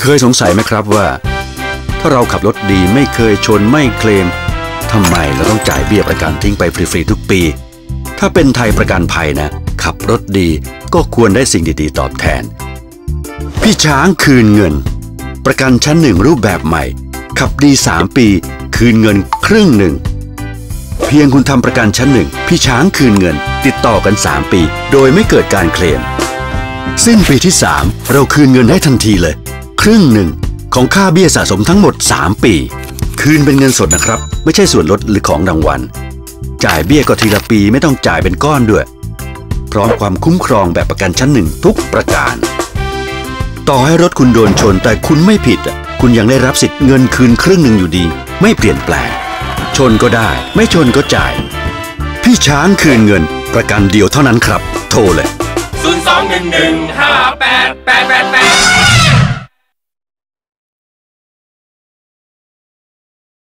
เคยสงสัยไหมครับว่า ถ้าเราขับรถดีไม่เคยชนไม่เคลมทำไมเราต้องจ่ายเบี้ยประกันทิ้งไปฟรีๆทุกปี ถ้าเป็นไทยประกันภัยนะ ขับรถดีก็ควรได้สิ่งดีๆ ตอบแทน พี่ช้างคืนเงิน ประกันชั้นหนึ่งรูปแบบใหม่ ขับดี 3 ปี คืนเงินครึ่งหนึ่ง เพียงคุณทำประกันชั้นหนึ่งพี่ช้างคืนเงิน ติดต่อกัน 3 ปี โดยไม่เกิดการเคลม สิ้นปีที่ 3 เราคืนเงินให้ทันทีเลย ครึ่งหนึ่งของค่าเบี้ยสะสมทั้งหมด 3 ปี คืนเป็นเงินสดนะครับ ไม่ใช่ส่วนลดหรือของรางวัล จ่ายเบี้ยก็ทีละปีไม่ต้องจ่ายเป็นก้อนด้วย พร้อมความคุ้มครองแบบประกันชั้นหนึ่งทุกประการ ต่อให้รถคุณโดนชนแต่คุณไม่ผิดอะคุณยังได้รับสิทธิ์เงินคืนครึ่งหนึ่งอยู่ดี ไม่เปลี่ยนแปลง ชนก็ได้ ไม่ชนก็จ่าย พี่ช้างคืนเงิน ประกันเดียวเท่านั้นครับ โทรเลย 0 2 1 1 5 8 8 8